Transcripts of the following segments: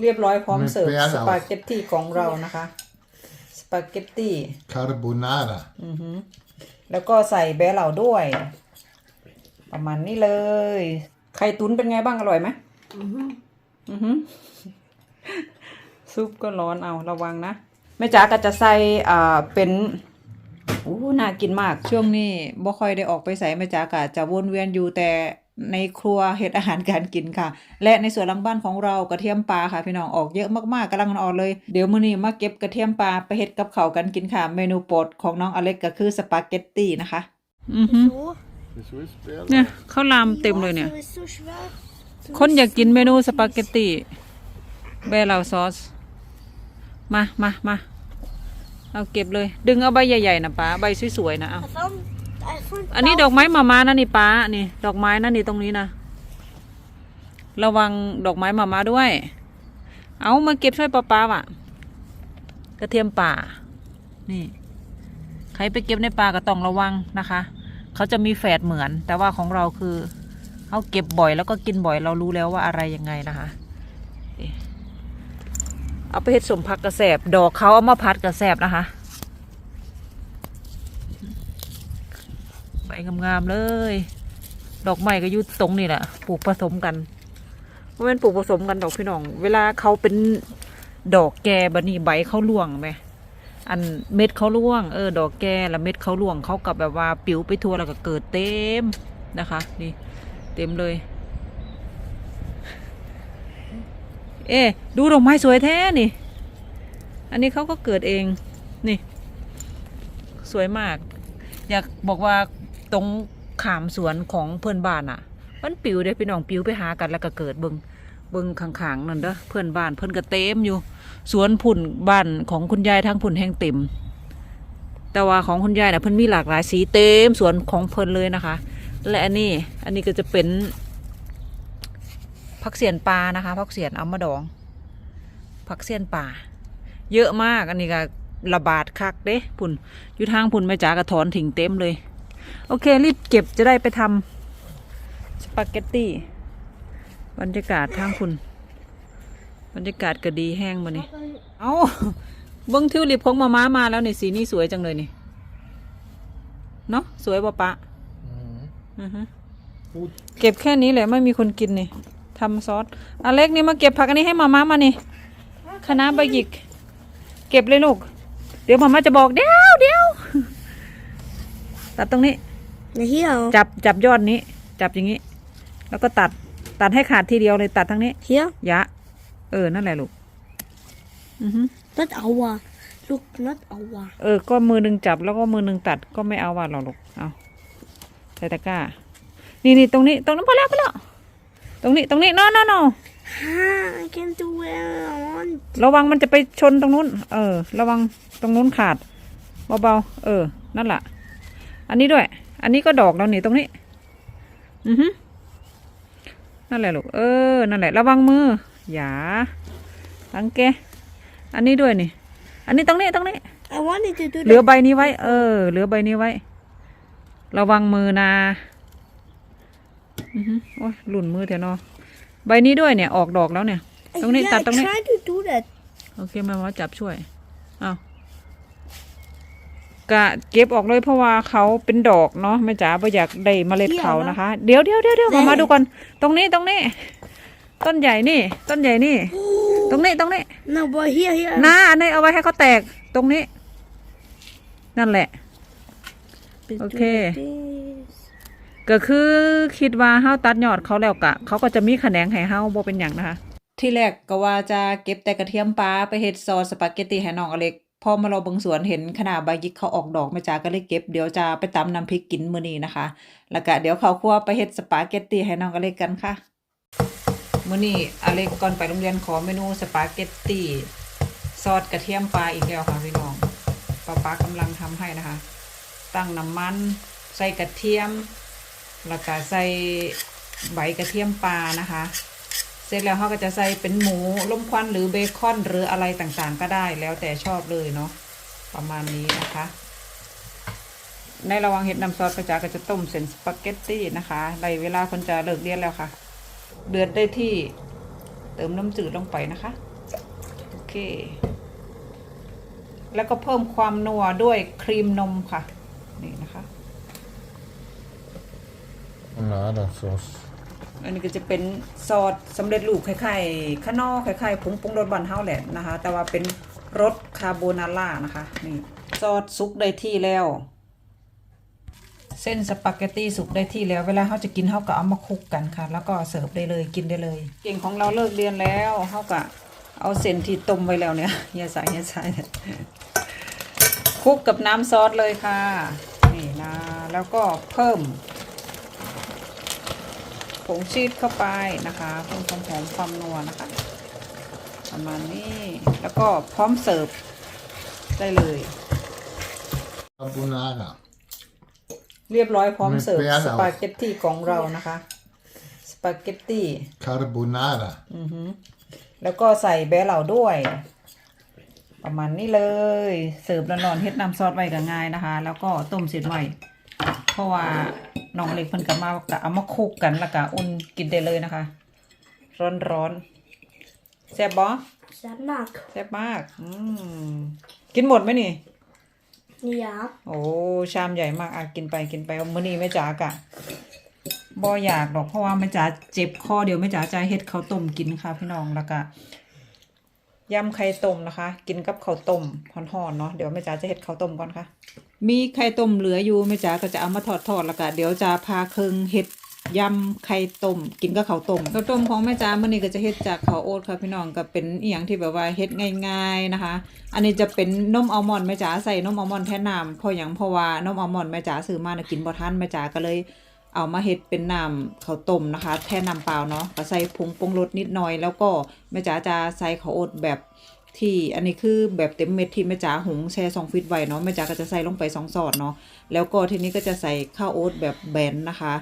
เรียบร้อยพร้อมไม่เสิร์ฟเปรี้ยวสปาเกตตี้ของเรานะคะ สปาเกตตี้ Carbonara. แล้วก็ใส่แบะเหล่าด้วย ประมาณนี้เลย ไข่ตุ้นเป็นไงบ้างอร่อยไหมอือหือซุปก็ร้อนเอาระวังนะแม่จ๋าก็จะใส่อ่าเป็นอู้น่ากินมากช่วงนี้บ่ค่อยได้ออกไปใส่แม่จ๋าก็จะวนเวียนอยู่แต่ ในครัวเฮ็ดอาหารการกินค่ะ และในส่วนหลังบ้านของเรากระเทียมปลาค่ะพี่น้องออกเยอะมากๆกำลังอ่อนเลยเดี๋ยวมื้อนี้มาเก็บกระเทียมปลาไปเฮ็ดกับข้าวกันกินค่ะ เมนูโปรดของน้องอเล็กก็คือสปาเกตตี้นะคะ อือฮึ So. Wieso ist der เนี่ยข้าวรามเต็มเลยเนี่ย So ist so schwer. คนอยากกินเมนูสปาเกตตี้เบลาซอส มามามาเอาเก็บเลย ดึงเอาใบใหญ่ๆนะป้าใบสวยๆนะเอา อันนี้ดอกไม้มามานะนี่ป้านี่ ดอกไม้นะนี่ตรงนี้นะระวังดอกไม้มามาด้วย เอามาเก็บช่วยป้าป้าว่ะ กระเทียมป่า นี่ ใครไปเก็บในป่าก็ต้องระวังนะคะ เขาจะมีแฝดเหมือน แต่ว่าของเราคือเขาเก็บบ่อยแล้วก็กินบ่อยเรารู้แล้วว่าอะไรยังไงนะคะเอาไปเฮ็ดสมผักกระแสบดอกเขาเอามาพัดกระแสบนะคะ ใบงามๆเลย ดอกไม้ก็อยู่ตรงนี่แหละปลูกผสมกันเพราะเป็นปลูกผสมกันดอกพี่น้อง เวลาเขาเป็นดอกแก่บันนี้ใบเขาร่วงไหมอันเม็ดเขาร่วงเออดอกแก่แล้วเม็ดเขาร่วงเขากับแบบว่าปิวไปทั่วแล้วก็เกิดเต็มนะคะ นี่ เต็มเลย เอ๊ดูดอกไม้สวยแท้นี่ อันนี้เขาก็เกิดเองนี่ สวยมาก อยากบอกว่า ตรงขามสวนของเพื่อนบ้านอะ มันปิวเด้พี่น้องปิวไปหากันแล้วก็เกิดเบิงเบิงข้างๆนั่นเด้อเพื่อนบ้านเพื่อนก็เต็มอยู่ สวนผุ่นบ้านของคุณยายทั้งผุ่นแห้งเต็ม แต่ว่าของคุณยายน่ะเพิ่อนมีหลากหลายสีเต็มสวนของเพิ่อนเลยนะคะ และอันนี้อันนี้ก็จะเป็นผักเสียนปลานะคะผักเสียนเอามาดองผักเสียนป่าเยอะมากอันนี้ก็ระบาดคักเด้ผุ่นอยู่ทางผุ่นแม่จ๋ากระถอนถิงเต็มเลย โอเค รีบเก็บจะได้ไปทำสปาเกตตี้บรรยากาศทางคุณ บรรยากาศก็ดีแห้งมานี่เอาเบิ้งทิวลิปของมาม้ามาแล้วนี่สีนี้สวยจังเลยนี่เนาะสวยปะปะเก็บแค่นี้แหละไม่มีคนกินนี่ทำซอสอเล็กนี่มาเก็บผักอันนี้ให้มาม่ามานี่คณะใบหยิก เก็บเลยลูก เดี๋ยวมาม่าจะบอกเดี๋ยวเดี๋ยว ตัดตรงนี้ Na hier auch. จับจับยอดนี้ จับอย่างนี้ แล้วก็ตัดตัดให้ขาดทีเดียวเลยตัดทั้งนี้ Hier. ยะ เออนั่นแหละลูกอือฮึ Not aua. Look, not aua. เออก็มือหนึ่งจับแล้วก็มือหนึ่งตัดก็ไม่เอาว่าหรอกลูกเอาใส่ตะกร้า นี่นี่ตรงนี้ตรงนั้นพอแล้วพอแล้วตรงนี้ตรงนี้ no no no Ah, I can do it. I want. ระวังมันจะไปชนตรงนู้น เออ ระวังตรงนู้นขาดเบาๆเออ นั่นแหละ อันนี้ด้วย อันนี้ก็ดอกแล้วนี่ตรงนี้ อือฮึนั่นแหละลูก เออ นั่นแหละ ระวังมือ อย่าลังแก อันนี้ด้วยนี่ อันนี้ตรงนี้ตรงนี้ I wanted to do เหลือ that. ใบนี้ไว้ เออ เหลือใบนี้ไว้ ระวังมือนะ อือฮึโอ้ยหลุ่นมือเถอะเนาะใบนี้ด้วยเนี่ย ออกดอกแล้วเนี่ย ตรงนี้ yeah, ตัดตรงนี้ I tried to do that. โอเคแม่ว่าจับช่วยเอา กะเก็บออกเลยเพราะว่าเขาเป็นดอกเนาะแม่จ๋าไม่อยากได้เมล็ดเขานะคะ เดี๋ยวเดี๋ยวเดี๋ยวเดี๋ยวมามาดูก่อนตรงนี้ตรงนี้ ต้นใหญ่นี่ ต้นใหญ่นี่ ตรงนี้ตรงนี้ No, but here, here. นะอันนี้เอาไว้ให้เขาแตกตรงนี้ นั่นแหละ Let's do Okay. like this. ก็คือคิดว่าเฮาตัดยอดเขาแล้วกะ เขาก็จะมีแขนงให้เฮาบ่เป็นหยังนะคะ ที่แรกก็ว่าจะเก็บแต่กระเทียมปลาไปเฮ็ดซอสสปาเกตตี้ให้น้องอเล็ก พอมาเราบิ่งสวนเห็นขนาดใบยิกเขาออกดอกม่จ๋าก็เลยเก็บเดี๋ยวจะไปตำน้ำพริกกินมื้อนี้นะคะ แล้วก็เดี๋ยวเขาครัวไปเฮ็ดสปาเกตตี้ให้น้องอเล็กกันค่ะมื้อนี้อเล็กก่อนไปโรงเรียนขอเมนูสปาเกตตี้ซอสกระเทียมปลาอีกแล้วค่ะพี่น้องป้าป๊ากำลังทำให้นะคะ ตั้งน้ำมัน ใส่กระเทียม แล้วก็ใส่ใบกระเทียมปลานะคะ เสร็จแล้วเขาก็จะใส่เป็นหมูล้มควันหรือเบคอนหรืออะไรต่างๆ ก็ได้แล้วแต่ชอบเลยเนาะประมาณนี้นะคะ ในระหว่างเห็ดน้ำซอสประจาก็จะต้มเส้นสปาเกตตี้นะคะในเวลาคนจะเลิกเรียนแล้วค่ะ เดือดได้ที่เติมน้ำจืดลงไปนะคะ โอเค แล้วก็เพิ่มความนัวด้วยครีมนมค่ะ นี่นะคะ Bonara-sås. อันนี้ก็จะเป็นซอสสำเร็จรูปคล้ายๆข้านอกคล้ายๆผงปรุงรสบันเฮาแหละนะคะ แต่ว่าเป็นรสคาโบนาร่านะคะนี่ซอสสุกได้ที่แล้ว เส้นสปาเกตตี้สุกได้ที่แล้ว เวลาเขาจะกินเขาก็เอามาคลุกกันค่ะ แล้วก็เสิร์ฟได้เลยกินได้เลยเก่งของเราเลิกเรียนแล้วเขาก็เอาเส้นที่ต้มไว้แล้วเนี่ยอย่าใส่อย่าใส่เนี่ยคลุกกับน้ำซอสเลยค่ะนี่นะแล้วก็เพิ่ม ผงชีสเข้าไปนะคะเพิ่มความหอมความนัวนะคะ ประมาณนี้แล้วก็พร้อมเสิร์ฟได้เลย Carbonara. เรียบร้อยพร้อมเสิร์ฟไม่เปรี้ยวสปาเกตตี้ของเรานะคะสปาเกตตี้ Carbonara. อือหือแล้วก็ใส่แบะเหล่าด้วย ประมาณนี้เลย เสิร์ฟแล้วนอนเฮ็ดน้ำซอสไว้ก็ง่ายนะคะ แล้วก็ต้มเสร็จไว้เพราะว่า น้องเล็กเพิ่นก็มาก็เอามาคลุกกันแล้วก็อุ่นกินได้เลยนะคะ ร้อนร้อนๆแซ่บบ่ Sammak. แซ่บมาก อืมกินหมดไหมนี่ Ja. โอ้ชามใหญ่มากอะกินไปกินไปมื้อนี้แม่จ๋ากะบ่อยากดอกเพราะว่าแม่จ๋าเจ็บคอเดี๋ยวแม่จ๋าจะเฮ็ดข้าวต้มกินค่ะพี่น้องแล้วก็ ยำไข่ต้มนะคะ กินกับข้าวต้มห่อนๆเนาะเดี๋ยวแม่จ๋าจะเฮ็ดข้าวต้มก่อนค่ะ มีไข่ต้มเหลืออยู่แม่จ๋าก็จะเอามาทอดๆแล้วก็เดี๋ยวจะพาเคิงเฮ็ดยำไข่ต้มกินกับข้าวต้มข้าวต้มของแม่จ๋ามื้อนี้ก็จะเฮ็ดจากข้าวโอ๊ตค่ะพี่น้องก็เป็นอีหยังที่แบบว่าเฮ็ดง่าย ๆนะคะ อันนี้จะเป็นนมอัลมอนด์แม่จ๋าใส่นมอัลมอนด์แทนน้ำเพราะหยังเพราะว่านมอัลมอนด์แม่จ๋าซื้อมานะกินบ่ทันแม่จ๋าก็เลย เอามาเฮ็ดเป็นน้ำข้าวต้มนะคะ แทนน้ำเปล่าเนาะก็ใส่ผงปรุงรสนิดหน่อย แล้วก็แม่จ๋าจะใส่ข้าวโอ๊ตแบบที่อันนี้คือแบบเต็มเม็ดที่แม่จ๋าหุงแช่ซองฟิตไว้เนาะแม่จ๋าก็จะใส่ลงไปสองซอสเนาะแล้วก็ทีนี้ก็จะใส่ข้าวโอ๊ตแบบแบนนะคะ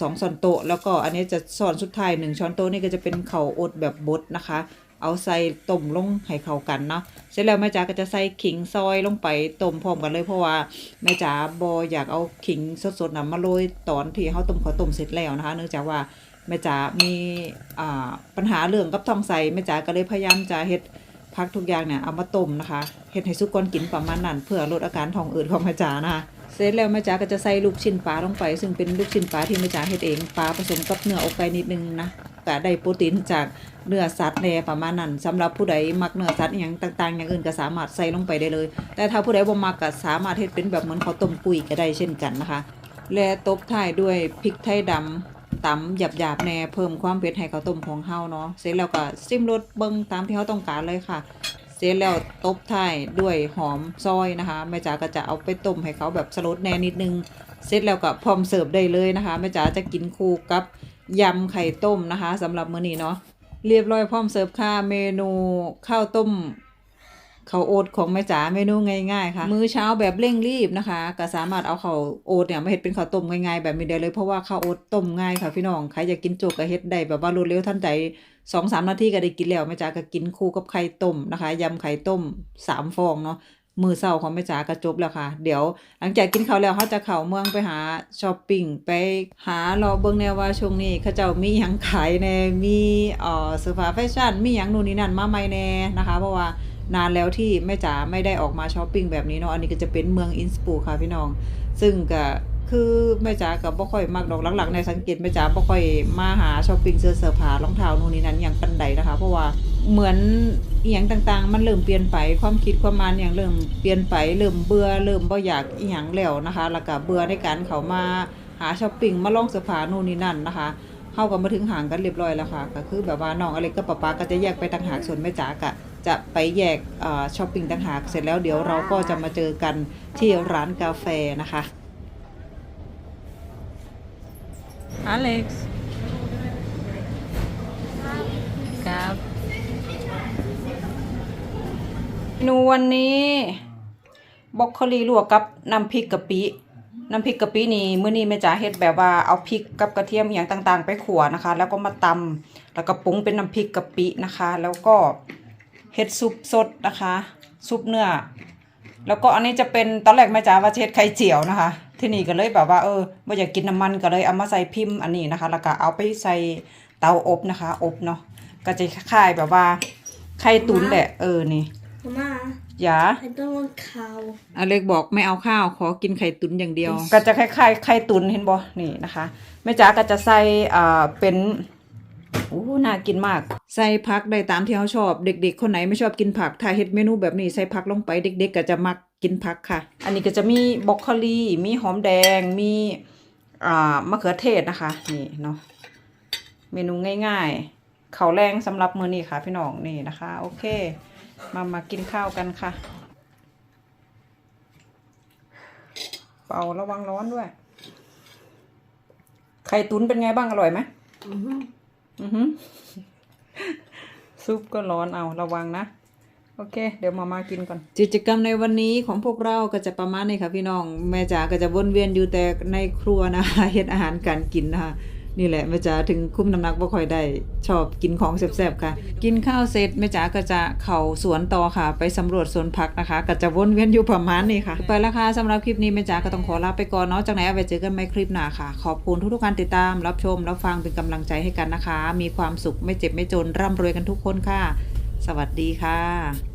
สองช้อนโต๊ะแล้วก็อันนี้จะช้อนสุดท้ายหนึ่งช้อนโต๊ะนี่ก็จะเป็นข้าวโอ๊ตแบบบดนะคะ เอาใส่ต้มลงให้เข้ากันเนาะเสร็จแล้วแม่จ๋าก็จะใส่ขิงซอยลงไปต้มพร้อมกันเลยเพราะว่าแม่จ๋าบออยากเอาขิงสดๆนะมาโรยตอนที่เขาต้มข้าวต้มเสร็จแล้วนะคะ เนื่องจากว่าแม่จ๋ามีอ่าปัญหาเรื่องกับท้องไส้แม่จ๋าก็เลยพยายามจะเฮ็ดพักทุกอย่างเนี่ยเอามาต้มนะคะเฮ็ดให้สุกก่อนกินประมาณนั้นเพื่อลดอาการท้องอืดของแม่จ๋านะคะเสร็จแล้วแม่จ๋าก็จะใส่ลูกชิ้นปลาลงไป ซึ่งเป็นลูกชิ้นปลาที่แม่จ๋าเฮ็ดเองปลาผสมกับเนื้ออกไก่นิดนึงนะ ก็ได้โปรตีนจากเนื้อสัตว์แน่ประมาณนั้นสำหรับผู้ใดมักเนื้อสัตว์อย่างต่างๆ อย่างอื่นก็สามารถใส่ลงไปได้เลย แต่ถ้าผู้ใดบ่มักก็สามารถเฮ็ดเป็นแบบเหมือนข้าวต้มกุยก็ได้เช่นกันนะคะ และตบท้ายด้วยพริกไทยดำตำหยาบๆแน่เพิ่มความเผ็ดให้ข้าวต้มของเฮาเนาะเสร็จแล้วก็ซิมรสเบิ่งตามที่เฮาต้องการเลยค่ะเสร็จแล้วตบท้ายด้วยหอมซอยนะคะแม่จ๋าก็จะเอาไปต้มให้เขาแบบสลดแน่นิดนึง เสร็จแล้วก็พร้อมเสิร์ฟได้เลยนะคะแม่จ๋าจะกินคู่กับ ยำไข่ต้มนะคะสำหรับมื้อนี้เนาะเรียบร้อยพร้อมเสิร์ฟค่ะเมนูข้าวต้มข้าวโอ๊ตของแม่จ๋าเมนูง่ายๆค่ะ มื้อเช้าแบบเร่งรีบนะคะ ก็สามารถเอาข้าวโอ๊ตเนี่ยมาเฮ็ดเป็นข้าวต้มง่ายๆแบบนี้ได้เลยเพราะว่าข้าวโอ๊ตต้มง่ายค่ะพี่น้องใครอยากกินโจกก็เฮ็ดได้แบบว่ารวดเร็วทันใจสองสามนาทีก็ได้กินแล้วแม่จ๋าก็กินคู่กับไข่ต้มนะคะยำไข่ต้มสามฟองเนาะ มือเช้าของแม่จ๋าก็จบแล้วค่ะ เดี๋ยวหลังจากกินข้าวแล้วเขาจะเข้าเมืองไปหาช้อปปิ้งไปหารอเบิ่งแนวว่าช่วงนี้เขาเจ้ามีหยังขายแน่มีเอ่อเสื้อผ้าแฟชั่นมีหยังนู่นนี่นั่นมาใหม่แน่นะคะ เพราะว่านานแล้วที่แม่จ๋าไม่ได้ออกมาช้อปปิ้งแบบนี้เนาะอันนี้ก็จะเป็นเมืองอินสปูค่ะพี่น้อง ซึ่งก็คือแม่จ๋าก็บ่ค่อยมักดอกหลักๆในสังเกตแม่จ๋าบ่ค่อยมาหาช้อปปิ้งเสื้อเสื้อผ้ารองเท้านู่นนี่นั่นอย่างปานใดนะคะ เพราะว่า เหมือนอีหยังต่างๆ มันเริ่มเปลี่ยนไปความคิดความมานอย่างเริ่มเปลี่ยนไปเริ่มเบื่อเริ่มบ่อยากอีหยังแล้วนะคะ แล้วก็เบื่อในการเข้ามาหาช้อปปิ้งมาลองเสื้อผ้านู่นนี่นั่นนะคะเฮาก็มาถึงห่างกันเรียบร้อยแล้วค่ะก็คือแบบว่าน้องอเล็กกับป๊าป๊าก็จะแยกไปต่างหากส่วนแม่จ๋าก็จะไปแยกเอ่อช้อปปิ้งต่างหากเสร็จแล้วเดี๋ยวเราก็จะมาเจอกันที่ร้านกาแฟนะคะอเล็กซ์ครับ เมนูวันนี้บรอกโคลีลวกกับน้ำพริกกะปิ น้ำพริกกะปินี่มื้อนี้แม่จ๋าเฮ็ดแบบว่าเอาพริกกับกระเทียมอย่างต่างๆ ไปขั่วนะคะ แล้วก็มาตำแล้วก็ปรุงเป็นน้ำพริกกะปินะคะ แล้วก็เฮ็ดซุปสดนะคะ ซุปเนื้อ แล้วก็อันนี้จะเป็นตอนแรกแม่จ๋าว่าเฮ็ดไข่เจียวนะคะ ที่นี่ก็เลยแบบว่าเออไม่อยากกินน้ำมันก็เลยเอามาใส่พิมพ์อันนี้นะคะ แล้วก็เอาไปใส่เตาอบนะคะ อบเนาะก็จะคล้ายแบบว่าไข่ตุ๋นแหละเออนี่ Mamma, อย่า I don't want cow. อเล็กบอกไม่เอาข้าวขอกินไข่ตุ๋นอย่างเดียว ก็จะคล้ายๆไข่ตุ๋นเห็นบ่นี่นะคะแม่จ๋าก็จะใส่อ่าเป็นอู้น่ากินมาก ใส่ผักได้ตามที่เขาชอบ เด็ก ๆ คนไหนไม่ชอบกินผักถ้าเฮ็ดเมนูแบบนี้ใส่ผักลงไปเด็ก ๆ ก็จะมักกินผักค่ะ อันนี้ก็จะมีบรอกโคลีมีหอมแดงมีอ่ามะเขือเทศนะคะ นี่เนาะเมนูง่ายๆข้าวแรงสำหรับมื้อนี้ค่ะพี่น้องนี่นะคะ โอเค มามากินข้าวกันค่ะ เป่าระวังร้อนด้วย ไข่ตุ๋นเป็นไงบ้างอร่อยไหม Mhm. อือหือซุปก็ร้อนเอาระวังนะ โอเค เดี๋ยวมามากินก่อน กิจกรรมในวันนี้ของพวกเราก็จะประมาณนี้ค่ะพี่น้อง แม่จ๋าก็จะวนเวียนอยู่แต่ในครัวนะคะเฮ็ดอาหารการกินนะคะ นี่แหละแม่จ๋าถึงคุ้มน้ำหนักบ่ค่อยได้ ชอบกินของแซ่บๆค่ะ กินข้าวเสร็จแม่จ๋าก็จะเข้าสวนต่อค่ะ ไปสำรวจสวนผักนะคะ ก็จะวนเวียนอยู่ประมาณนี้ค่ะ ไปแล้วค่ะสำหรับคลิปนี้แม่จ๋าก็ต้องขอลาไปก่อนเนาะจากไหนเอาไว้เจอกันใหม่คลิปหน้าค่ะ ขอบคุณทุกๆการติดตามรับชมรับฟังเป็นกำลังใจให้กันนะคะ มีความสุขไม่เจ็บไม่จนร่ำรวยกันทุกคนค่ะ สวัสดีค่ะ